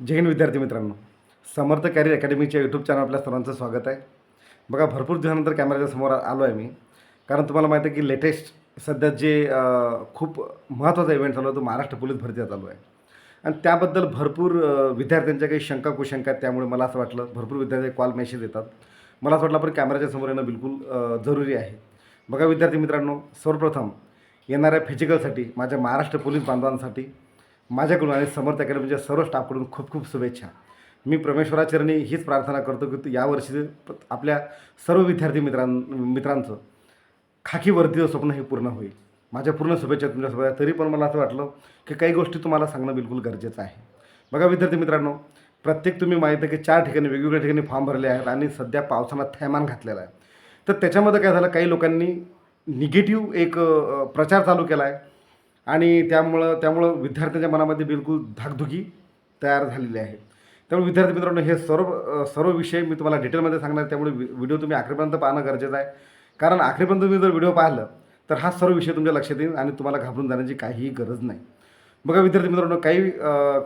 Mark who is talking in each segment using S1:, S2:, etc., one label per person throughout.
S1: जय हिंद विद्यार्थी मित्रांनो. समर्थ कॅरियर अकॅडमीच्या यूट्यूब चॅनल आपल्या सर्वांचं स्वागत आहे. बघा भरपूर दिवसानंतर कॅमेऱ्याच्या समोर आलो आहे मी. कारण तुम्हाला माहिती आहे की लेटेस्ट सध्या जे खूप महत्त्वाचा इव्हेंट चालू आहे तो महाराष्ट्र पोलीस भरतीचा चालू आहे. आणि त्याबद्दल भरपूर विद्यार्थ्यांच्या काही शंका कुशंका आहेत त्यामुळे मला असं वाटलं भरपूर विद्यार्थी कॉल मेसेज येतात मला असं वाटलं आपण कॅमेऱ्याच्या समोर येणं बिलकुल जरुरी आहे. बघा विद्यार्थी मित्रांनो सर्वप्रथम येणाऱ्या फिजिकलसाठी माझ्या महाराष्ट्र पोलीस बांधवांसाठी माझ्याकडून आणि समर्थ अकॅडमीच्या सर्व स्टाफकडून खूप खूप शुभेच्छा. मी परमेश्वराचरणी हीच प्रार्थना करतो की तू यावर्षी आपल्या सर्व विद्यार्थी मित्रां मित्रांचं खाकीवर्तीचं स्वप्न हे पूर्ण होईल. माझ्या पूर्ण शुभेच्छा तुमच्यासोबत आहे तरी पण मला असं वाटलं की काही गोष्टी तुम्हाला सांगणं बिलकुल गरजेचं आहे. बघा विद्यार्थी मित्रांनो प्रत्येक तुम्ही माहीत आहे की चार ठिकाणी वेगवेगळ्या ठिकाणी फॉर्म भरले आहेत आणि सध्या पावसानं थैमान घातलेला आहे. तर त्याच्यामध्ये काय झालं? काही लोकांनी निगेटिव्ह एक प्रचार चालू केला आहे. आणि त्यामुळं त्यामुळं विद्यार्थ्यांच्या मनामध्ये बिलकुल धाकधुकी तयार झालेली आहे. त्यामुळे विद्यार्थी मित्रांनो हे सर्व सर्व विषय मी तुम्हाला डिटेलमध्ये सांगणार त्यामुळे व्हिडिओ तुम्ही आखरीपर्यंत पाहणं गरजेचं आहे. कारण आखरीपर्यंत तुम्ही जर व्हिडिओ पाहिलं तर हा सर्व विषय तुमच्या लक्षात येईल आणि तुम्हाला घाबरून जाण्याची काहीही गरज नाही. बघा विद्यार्थी मित्रांनो काही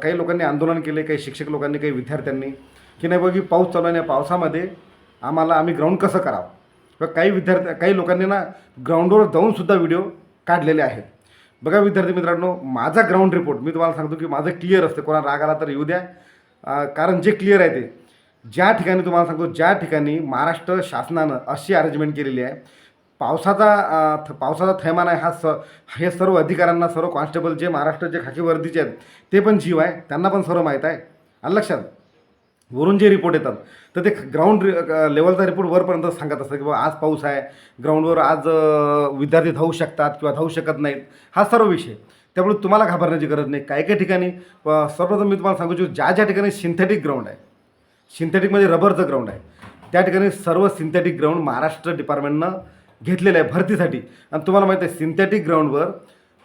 S1: काही लोकांनी आंदोलन केले काही शिक्षक लोकांनी काही विद्यार्थ्यांनी की नाही बघी पाऊस चालू आहे या पावसामध्ये आम्हाला आम्ही ग्राउंड कसं करावं? किंवा काही विद्यार्थी काही लोकांनी ना ग्राउंडवर जाऊनसुद्धा व्हिडिओ काढलेले आहेत. बघा विद्यार्थी मित्रांनो माझा ग्राउंड रिपोर्ट मी तुम्हाला सांगतो की माझं क्लिअर असते. कोणा राग आला तर येऊ द्या. कारण जे क्लिअर आहे ते. ज्या ठिकाणी तुम्हाला सांगतो ज्या ठिकाणी महाराष्ट्र शासनानं अशी अरेंजमेंट केलेली आहे पावसाचा थ- पावसाचा थैमान आहे हा स हे सर्व अधिकाऱ्यांना सर्व कॉन्स्टेबल जे महाराष्ट्राचे खाकी वर्दीचे आहेत ते पण जीव आहे. त्यांना पण सर्व माहीत आहे. आणि लक्षात? वरून जे रिपोर्ट येतात तर ते ग्राउंड लेवलचा रिपोर्ट वरपर्यंत सांगत असतं की बाबा आज पाऊस आहे ग्राउंडवर आज विद्यार्थी धावू शकतात किंवा धावू शकत नाहीत. हा सर्व विषय. त्यामुळे तुम्हाला घाबरण्याची गरज नाही काही काही ठिकाणी सर्वप्रथम मी तुम्हाला सांगू इच्छितो ज्या ज्या ठिकाणी सिंथेटिक ग्राउंड आहे सिंथेटिकमध्ये म्हणजे रबरचं ग्राउंड आहे त्या ठिकाणी सर्व सिंथेटिक ग्राउंड महाराष्ट्र डिपार्टमेंटनं घेतलेलं आहे भरतीसाठी. आणि तुम्हाला माहिती आहे सिंथेटिक ग्राउंडवर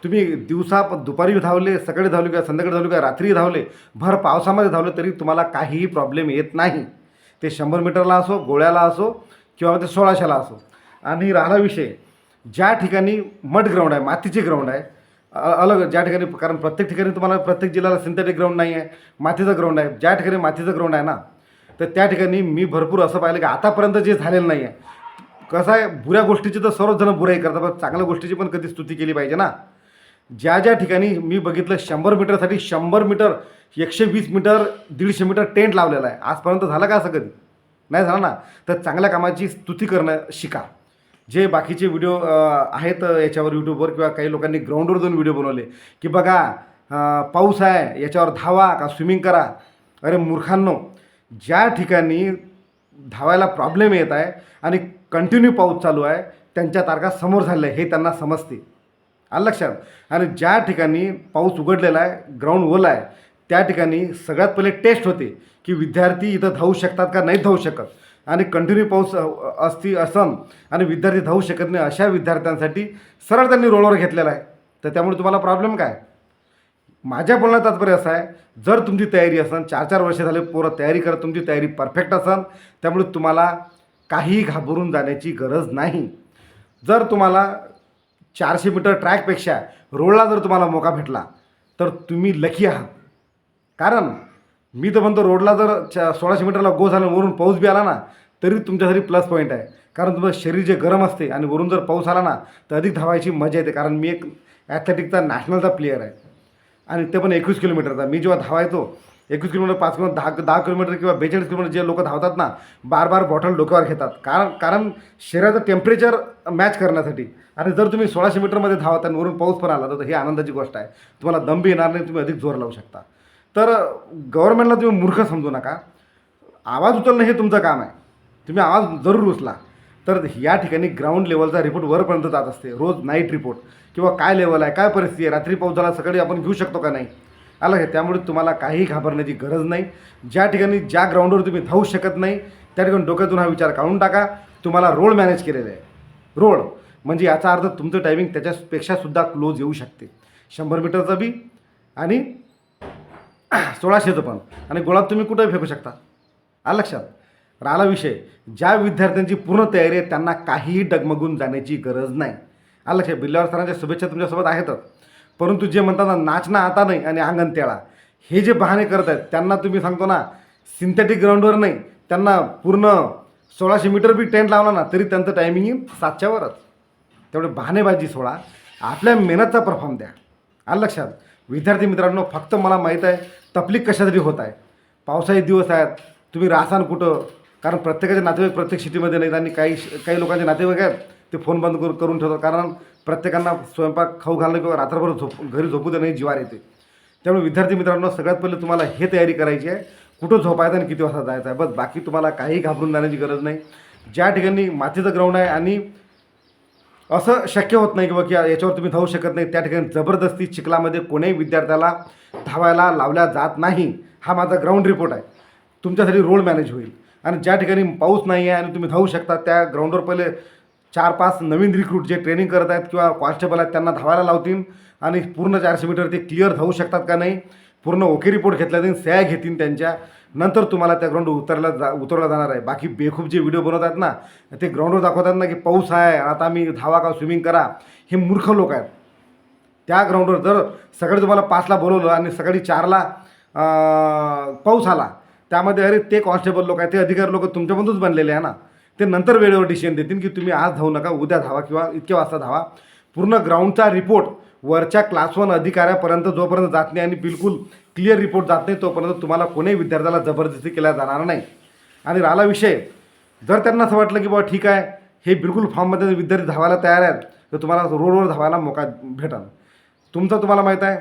S1: तुम्ही दिवसा दुपारी धावले सकाळी धावले किंवा संध्याकाळी धावले किंवा रात्री धावले भर पावसामध्ये धावले तरी तुम्हाला काहीही प्रॉब्लेम येत नाही. ते शंभर मीटरला असो गोळ्याला असो किंवा ते सोळाशेला असो. आणि राहिला विषय ज्या ठिकाणी मड ग्राउंड आहे मातीचे ग्राउंड आहे अलग ज्या ठिकाणी कारण प्रत्येक ठिकाणी तुम्हाला प्रत्येक जिल्ह्याला सिंथेटिक ग्राउंड नाही आहे मातीचं ग्राउंड आहे ज्या ठिकाणी मातीचं ग्राउंड आहे ना तर त्या ठिकाणी मी भरपूर असं पाहिलं की आतापर्यंत जे झालेलं नाही आहे. कसं आहे बुऱ्या गोष्टीची तर सर्वजण बुराई करतात पण चांगल्या गोष्टीची पण कधी स्तुती केली पाहिजे ना. ज्या ज्या ठिकाणी मी बघितलं शंभर मीटरसाठी शंभर मीटर एकशे वीस मीटर दीडशे मीटर टेंट लावलेला आहे. आजपर्यंत झालं का असं कधी? नाही झालं ना? तर चांगल्या कामाची स्तुती करणं शिका. जे बाकीचे व्हिडिओ आहेत याच्यावर यूट्यूबवर किंवा काही लोकांनी ग्राउंडवर जाऊन व्हिडिओ बनवले की बघा पाऊस आहे याच्यावर धावा का स्विमिंग करा. अरे मूर्खांनो ज्या ठिकाणी धावायला प्रॉब्लेम येत आहे आणि कंटिन्यू पाऊस चालू आहे त्यांच्या तारखा समोर झाल्या आहे हे त्यांना समजते. आलं लक्षात? आणि ज्या ठिकाणी पाऊस उघडलेला आहे ग्राउंड ओला आहे त्या ठिकाणी सगळ्यात पहिले टेस्ट होते की विद्यार्थी इथं धावू शकतात का नाही धावू शकत. आणि कंटिन्यू पाऊस असती असन आणि विद्यार्थी धावू शकत नाही अशा विद्यार्थ्यांसाठी सरळ त्यांनी रोलवर घेतलेला आहे. तर त्यामुळे तुम्हाला प्रॉब्लेम काय? माझ्या बोलण्यात तात्पर्य असं आहे जर तुमची तयारी असन चार चार वर्ष झाले पोरं तयारी करत तुमची तयारी परफेक्ट असेल त्यामुळे तुम्हाला काही घाबरून जाण्याची गरज नाही. जर तुम्हाला चारशे मीटर ट्रॅकपेक्षा रोडला जर तुम्हाला मोका भेटला तर तुम्ही लकी आहात. कारण मी तर म्हणतो रोडला जर चा सोळाशे मीटरला गो झालं वरून पाऊस बी आला ना तरी तुमच्यासाठी प्लस पॉईंट आहे. कारण तुमचं शरीर जे गरम असते आणि वरून जर पाऊस आला ना तर अधिक धावायची मजा येते. कारण मी एक ॲथलेटिकचा नॅशनलचा प्लेअर आहे. आणि ते पण एकवीस किलोमीटरचा मी जेव्हा धावायचो एकवीस किलोमीटर पाच किलोमीटर दहा दहा किलोमीटर किंवा बेचाळीस किलोमीटर जे लोक धावतात ना बार बार बॉटल डोक्यावर घेतात. कारण कारण शरीराचं टेम्परेचर मॅच करण्यासाठी. आणि जर तुम्ही सोळाशे मीटरमध्ये धावत आणि वरून पाऊस पण आला तर ही आनंदाची गोष्ट आहे. तुम्हाला दम बी येणार नाही तुम्ही अधिक जोर लावू शकता. तर गव्हर्नमेंटला तुम्ही मूर्ख समजू नका. आवाज उचलणं हे तुमचं काम आहे. तुम्ही आवाज जरूर उचला. तर या ठिकाणी ग्राउंड लेवलचा रिपोर्ट वरपर्यंत जात असते. रोज नाईट रिपोर्ट किंवा काय लेवल आहे काय परिस्थिती आहे? रात्री पाऊस झाला सकाळी आपण घेऊ शकतो का नाही? आलं आहे त्यामुळे तुम्हाला काहीही घाबरण्याची गरज नाही. ज्या ठिकाणी ज्या ग्राउंडवर तुम्ही धावू शकत नाही त्या ठिकाणी डोक्यातून हा विचार काढून टाका. तुम्हाला रोड मॅनेज केलेला आहे. रोड म्हणजे याचा अर्थ तुमचं टायमिंग त्याच्यापेक्षा सुद्धा क्लोज येऊ शकते. शंभर मीटरचं बी आणि सोळाशेचं पण. आणि गोळात तुम्ही कुठंही फेकू शकता. आलं लक्षात? राहिला विषय. ज्या विद्यार्थ्यांची पूर्ण तयारी आहे त्यांना काहीही डगमगून जाण्याची गरज नाही. आलं लक्षात? बिल्लावर सरांच्या शुभेच्छा तुमच्यासोबत आहेतच. परंतु जे म्हणतात ना नाचणं आता नाही आणि अंगण तेळा हे जे बहाणे करत आहेत त्यांना तुम्ही सांगतो ना सिंथेटिक ग्राउंडवर नाही त्यांना पूर्ण सोळाशे मीटर बी टेंट लावला ना तरी त्यांचं टायमिंग येईल सातच्या वरच. तेवढे बहाणेबाजी सोडा. आपल्या मेहनतचा परफॉर्म द्या. आलं लक्षात? विद्यार्थी मित्रांनो फक्त मला माहीत आहे तपलीक कशासाठी होत आहे? पावसाळी दिवस आहेत तुम्ही राहसान कुठं? कारण प्रत्येकाचे नातेवाईक प्रत्येक सिटीमध्ये नाहीत आणि काही काही लोकांचे नातेवाईक आहेत ते फोन बंद करून करून ठेवतात. कारण प्रत्येकांना स्वयंपाक खाऊ घालणं किंवा रात्रभर झोप घरी झोपू देणं हे जिवार येते. त्यामुळे विद्यार्थी मित्रांनो सगळ्यात पहिले तुम्हाला हे तयारी करायची आहे. कुठं झोपायचं आणि किती वाजता जायचं आहे? बस बाकी तुम्हाला काही घाबरून जाण्याची गरज नाही. ज्या ठिकाणी मातीचं ग्राउंड आहे आणि असं शक्य होत नाही किंवा की याच्यावर तुम्ही धावू शकत नाही त्या ठिकाणी जबरदस्ती चिखलामध्ये कोणीही विद्यार्थ्याला धावायला लावल्या जात नाही. हा माझा ग्राउंड रिपोर्ट आहे. तुमच्यासाठी रोड मॅनेज होईल. आणि ज्या ठिकाणी पाऊस नाही आहे आणि तुम्ही धावू शकता त्या ग्राउंडवर पहिले चार पाच नवीन रिक्रूट जे ट्रेनिंग करत आहेत किंवा कॉन्स्टेबल आहेत त्यांना धावायला लावतील आणि पूर्ण चारशे मीटर ते क्लिअर धावू शकतात का नाही पूर्ण ओके रिपोर्ट घेतला जाईल सह्या घेतील त्यांच्या. नंतर तुम्हाला त्या ग्राउंड उतरला जा उतरला जाणार आहे. बाकी बेखूप जे व्हिडिओ बनवतात ना ते ग्राउंडवर दाखवतात ना की पाऊस आहे आता आम्ही धावा का स्विमिंग करा हे मूर्ख लोक आहेत. त्या ग्राउंडवर जर सकाळी तुम्हाला पाचला बोलवलं आणि सकाळी चारला पाऊस आला त्यामध्ये अरे ते कॉन्स्टेबल लोक आहेत ते अधिकारी लोक तुमच्यामधूनच बनलेले आहे ना. ते नंतर वेळेवर डिसिजन देतील की तुम्ही आज धावू नका उद्या धावा किंवा इतक्या वाजता धावा. पूर्ण ग्राउंडचा रिपोर्ट वरच्या क्लास वन अधिकाऱ्यापर्यंत जोपर्यंत जात नाही आणि बिलकुल क्लिअर रिपोर्ट जात नाही तोपर्यंत तुम्हाला कोणीही विद्यार्थ्याला जबरदस्ती केल्या जाणार नाही. आणि राहिला विषय जर त्यांना असं वाटलं की बाबा ठीक आहे हे बिलकुल फॉर्ममध्ये विद्यार्थी धावायला तयार आहेत तर तुम्हाला रोडवर धावायला मोका भेटल तुमचं तुम्हाला माहीत आहे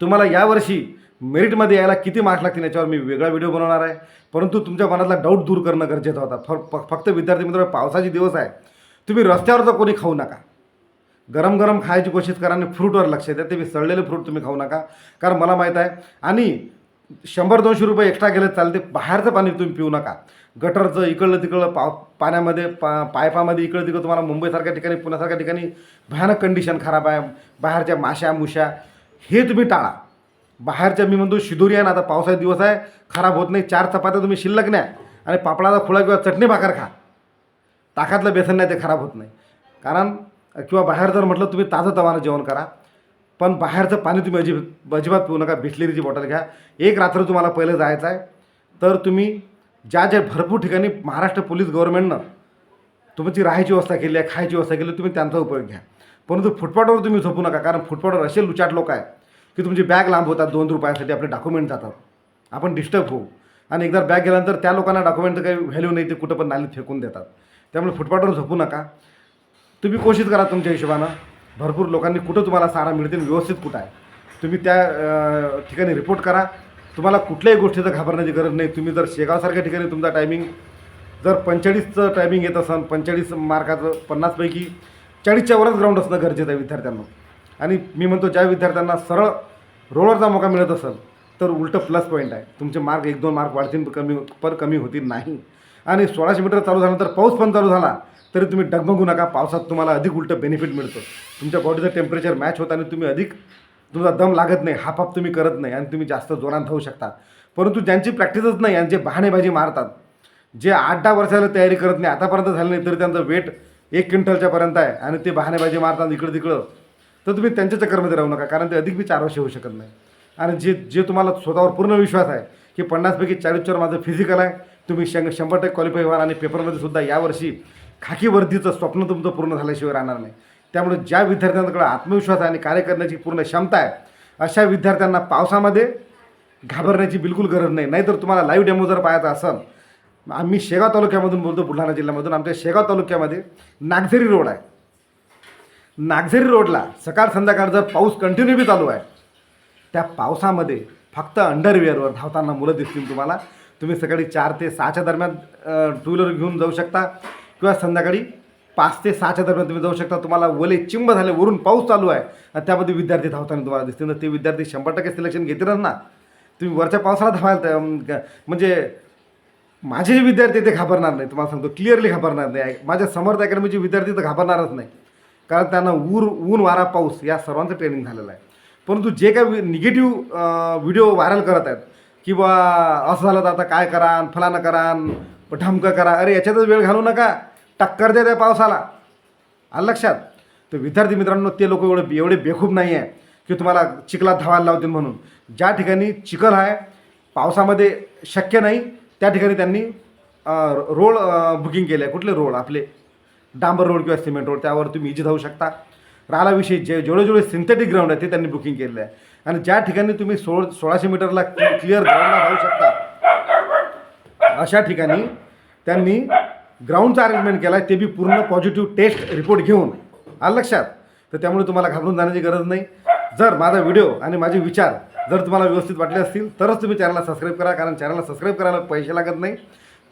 S1: तुम्हाला यावर्षी मेरिटमध्ये यायला किती मार्क्स लागतील याच्यावर मी वेगळा व्हिडिओ बनवणार आहे. परंतु तुमच्या मनातला डाऊट दूर करणं गरजेचं होता. फ फ- फक्त विद्यार्थी मित्र पावसाचे दिवस आहे. तुम्ही रस्त्यावर तर कोणी खाऊ नका. गरम गरम खायची कोशिश करा आणि फ्रूटवर लक्ष द्या. ते सडलेले फ्रूट तुम्ही खाऊ नका. कारण मला माहीत आहे आणि शंभर दोनशे रुपये एक्स्ट्रा गेले चालते. बाहेरचं पाणी तुम्ही पिऊ नका. गटरचं इकडलं तिकडलं पाव पाण्यामध्ये पा पायपामध्ये इकडं तिकडं तुम्हाला मुंबईसारख्या ठिकाणी पुण्यासारख्या ठिकाणी भयानक कंडिशन खराब आहे. बाहेरच्या माश्या मुश्या हे तुम्ही टाळा. बाहेरच्या मी म्हणतो शिदोरी आहे ना आता पावसाचे दिवस आहे खराब होत नाही चार चपात्या तुम्ही शिल्लक न्या आणि पापडाचा खुळा किंवा चटणी भाकर खा. ताकातलं बेसन नाही ते खराब होत नाही. कारण किंवा बाहेर जर म्हटलं तुम्ही ताजं तवानं जेवण करा पण बाहेरचं पाणी तुम्ही अजिब अजिबात पिऊ नका बिस्लेरीची बॉटल घ्या. एक रात्र तुम्हाला पहिलं जायचं आहे तर तुम्ही ज्या ज्या भरपूर ठिकाणी महाराष्ट्र पोलीस गव्हर्नमेंटनं तुमची राहायची व्यवस्था केली आहे खायची व्यवस्था केली तुम्ही त्यांचा उपयोग घ्या. परंतु फुटपाथवर तुम्ही झोपू नका कारण फुटपाथवर असे लुचाट लोक आहे की तुमची बॅग लांब होतात दोन रुपयासाठी आपले डॉक्युमेंट जातात. आपण डिस्टर्ब होऊ. आणि एकदा बॅग गेल्यानंतर त्या लोकांना डॉक्युमेंटचं काही व्हॅल्यू नाही ते कुठं पण नाली फेकून देतात. त्यामुळे फुटपाथवर झोपू नका. तुम्ही कोशिश करा तुमच्या हिशोबानं. भरपूर लोकांनी कुठं तुम्हाला सारा मिळतील व्यवस्थित कुठं आहे. तुम्ही त्या ठिकाणी रिपोर्ट करा. तुम्हाला कुठल्याही गोष्टीचं घाबरण्याची गरज नाही. तुम्ही जर शेगावसारख्या ठिकाणी तुमचा टायमिंग जर पंचेचाळीसचं टायमिंग येत असेल पंचेचाळीस मार्काचं पन्नासपैकी चाळीसच्या वरच ग्राउंड असणं गरजेचं आहे विद्यार्थ्यांना. आणि मी म्हणतो ज्या विद्यार्थ्यांना सरळ रोलरचा मौका मिळत असेल तर उलटं प्लस पॉईंट आहे. तुमचे मार्क एक दोन मार्क वाढतील कमी पर कमी होतील नाही. आणि सोळाशे मीटर चालू झाल्यानंतर पाऊस पण चालू झाला तरी तुम्ही डगमगू नका. पावसात तुम्हाला अधिक उलटं बेनिफिट मिळतं. तुमच्या बॉडीचं टेम्परेचर मॅच होतं आणि तुम्ही अधिक तुमचा दम लागत नाही हाफ हाफ तुम्ही करत नाही आणि तुम्ही जास्त जोरात धावू शकता. परंतु ज्यांची प्रॅक्टिसच नाही आणि जे बहाणेबाजी मारतात जे आठ दहा वर्षाला तयारी करत नाही आतापर्यंत झालं नाही तरी त्यांचं वेट एक क्विंटलच्या पर्यंत आहे. आणि ते बहाणेबाजी मारतात इकडं तिकडं तर तुम्ही त्यांच्या चक्करमध्ये राहू नका कारण ते अधिक बी चार वर्ष होऊ शकत नाही. आणि जे जे तुम्हाला स्वतःवर पूर्ण विश्वास आहे की पन्नासपैकी चाळीसच्यावर माझं फिजिकल आहे तुम्ही शं शंभर टक्के क्वालिफाय व्हाल आणि पेपरमध्ये सुद्धा यावर्षी खाकी वर्दीचं स्वप्न तुमचं पूर्ण झाल्याशिवाय राहणार नाही. त्यामुळे ज्या विद्यार्थ्यांकडे आत्मविश्वास आहे आणि कार्य करण्याची पूर्ण क्षमता आहे अशा विद्यार्थ्यांना पावसामध्ये घाबरण्याची बिलकुल गरज नाही. नाहीतर तुम्हाला लाईव्ह डेमो जर पाहायचा असेल आम्ही शेगाव तालुक्यामधून बोलतो बुलढाणा जिल्ह्यामधून. आमच्या शेगाव तालुक्यामध्ये नागझरी रोड आहे. नागझरी रोडला सकाळ संध्याकाळ जर पाऊस कंटिन्यू बी चालू आहे त्या पावसामध्ये फक्त अंडरवेअरवर धावताना मुलं दिसतील तुम्हाला. तुम्ही सकाळी चार ते सहाच्या दरम्यान टू व्हीलर घेऊन जाऊ शकता किंवा संध्याकाळी पाच ते सहाच्या दरम्यान तुम्ही जाऊ शकता. तुम्हाला वले चिंब झाले वरून पाऊस चालू आहे आणि त्यामध्ये विद्यार्थी धावताना तुम्हाला दिसतील. तर ते विद्यार्थी शंभर टक्के सिलेक्शन घेतीलच ना. तुम्ही वरच्या पावसाला धावायला तया- म्हणजे माझे जे विद्यार्थी ते घाबरणार नाही. तुम्हाला सांगतो क्लिअरली घाबरणार नाही. माझ्या समर्थ अकॅडमीचे विद्यार्थी तर घाबरणारच नाही. कारण त्यांना ऊर ऊन वारा पाऊस या सर्वांचं ट्रेनिंग झालेलं आहे. परंतु जे काय निगेटिव्ह व्हिडिओ व्हायरल करत आहेत की बा असं झालं तर आता काय करान फलानं करान ढमकं करा अरे याच्यातच वेळ घालू नका टक्कर द्या त्या पावसाला. आलं लक्षात? तर विद्यार्थी मित्रांनो ते लोक एवढे एवढे बेखूब नाही आहे की तुम्हाला चिखलात धावायला लावतील म्हणून. ज्या ठिकाणी चिखल आहे पावसामध्ये शक्य नाही त्या ठिकाणी त्यांनी रोड बुकिंग केलं आहे कुठले रोड आपले डांबर रोड किंवा सिमेंट रोड त्यावर तुम्ही इजी धावू शकता. राहिला विषय जे जेवढे जेवढे सिंथेटिक ग्राउंड आहे ते त्यांनी बुकिंग केलेलं आहे. आणि ज्या ठिकाणी तुम्ही सोळ सोळाशे मीटरला क्लिअर ग्राउंडला धावू शकता अशा ठिकाणी त्यांनी ग्राउंडचा अरेंजमेंट केला आहे ते बी पूर्ण पॉझिटिव्ह टेस्ट रिपोर्ट घेऊन. आलं लक्षात? तर त्यामुळे तुम्हाला घाबरून जाण्याची गरज नाही. जर माझा व्हिडिओ आणि माझे विचार जर तुम्हाला व्यवस्थित वाटले असतील तरच तुम्ही चॅनलला सबस्क्राईब करा कारण चॅनलला सबस्क्राईब करायला पैसे लागत नाही.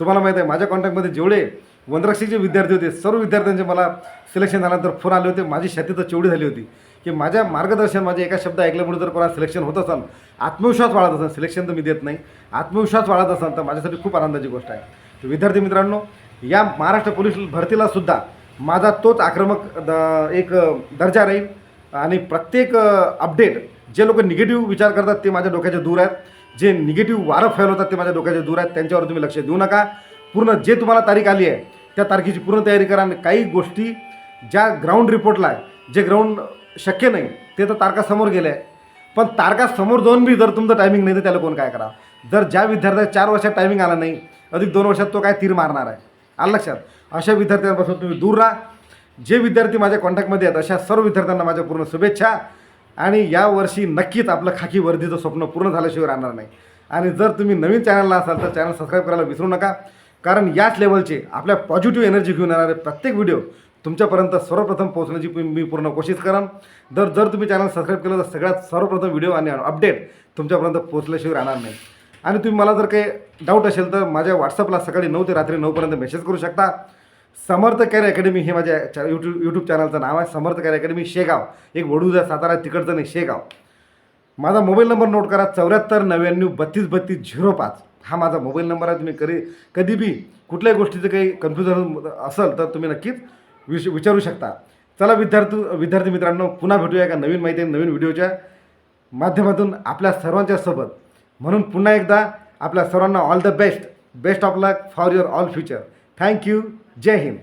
S1: तुम्हाला माहीत आहे माझ्या कॉन्टॅक्टमध्ये जेवढे वनरक्षीचे विद्यार्थी होते. सर्व विद्यार्थ्यांचे मला सिलेक्शन झाल्यानंतर फोन आले होते. माझी छाती तर चेवढी झाली होती की माझ्या मार्गदर्शन माझे एका शब्द ऐकल्यामुळे जर कोणा सिलेक्शन होत असाल आत्मविश्वास वाढत असेल सिलेक्शन तर मी देत नाही. आत्मविश्वास वाढत असाल तर माझ्यासाठी खूप आनंदाची गोष्ट आहे. तर विद्यार्थी मित्रांनो या महाराष्ट्र पोलीस भरतीला सुद्धा माझा तोच आक्रमक द एक दर्जा राहील. आणि प्रत्येक अपडेट जे लोक निगेटिव्ह विचार करतात ते माझ्या डोक्याच्या दूर आहेत. जे निगेटिव्ह वारं फैलवतात ते माझ्या डोक्याच्या दूर आहेत. त्यांच्यावर तुम्ही लक्ष देऊ नका. पूर्ण जे तुम्हाला तारीख आली आहे त्या तारखेची पूर्ण तयारी करा. आणि काही गोष्टी ज्या ग्राउंड रिपोर्टला आहे जे ग्राउंड शक्य नाही ते तर तारखासमोर गेले आहे. पण तारखासमोर जाऊन बी जर तुमचं टायमिंग नाही तर त्याला कोण काय करा? जर ज्या विद्यार्थ्याला चार वर्षात टायमिंग आला नाही अधिक दोन वर्षात तो काय तीर मारणार आहे? आलं लक्षात? अशा विद्यार्थ्यांपासून तुम्ही दूर राहा. जे विद्यार्थी माझ्या कॉन्टॅक्टमध्ये आहेत अशा सर्व विद्यार्थ्यांना माझ्या पूर्ण शुभेच्छा. आणि यावर्षी नक्कीच आपलं खाकी वर्दीचं स्वप्न पूर्ण झाल्याशिवाय राहणार नाही. आणि जर तुम्ही नवीन चॅनलला असाल तर चॅनल सबस्क्राईब करायला विसरू नका. कारण याच लेवलचे आपल्या पॉझिटिव्ह एनर्जी घेऊन येणारे प्रत्येक व्हिडिओ तुमच्यापर्यंत सर्वप्रथम पोहोचण्याची मी पूर्ण कोशिश करेन. जर जर तुम्ही चॅनल सबस्क्राईब केलं तर सगळ्यात सर्वप्रथम व्हिडिओ आणि अपडेट तुमच्यापर्यंत पोहोचल्याशिवाय राहणार नाही. आणि तुम्ही मला जर काही डाऊट असेल तर माझ्या व्हॉट्सअपला सकाळी नऊ ते रात्री नऊपर्यंत मेसेज करू शकता. समर्थ कॅर अकॅडमी हे माझ्या चॅ यूट्यूब यूट्यूब चॅनलचं नाव आहे. Samarth career academy Shegaon. एक वडूजा सातारा तिकडचं नाही शेगाव. माझा मोबाईल नंबर नोट करा चौऱ्याहत्तर नव्याण्णव बत्तीस बत्तीस झिरो पाच. हा माझा मोबाईल नंबर आहे तुम्ही कधी कधी बी कुठल्याही गोष्टीचं काही कन्फ्युजन असेल तर तुम्ही नक्कीच विश विचारू शकता. चला विद्यार्थी विद्यार्थी मित्रांनो पुन्हा भेटूया एका नवीन माहिती नवीन व्हिडिओच्या माध्यमातून आपल्या सर्वांच्या सोबत. म्हणून पुन्हा एकदा आपल्या सर्वांना all the best best of luck for your all future thank you Jai Hind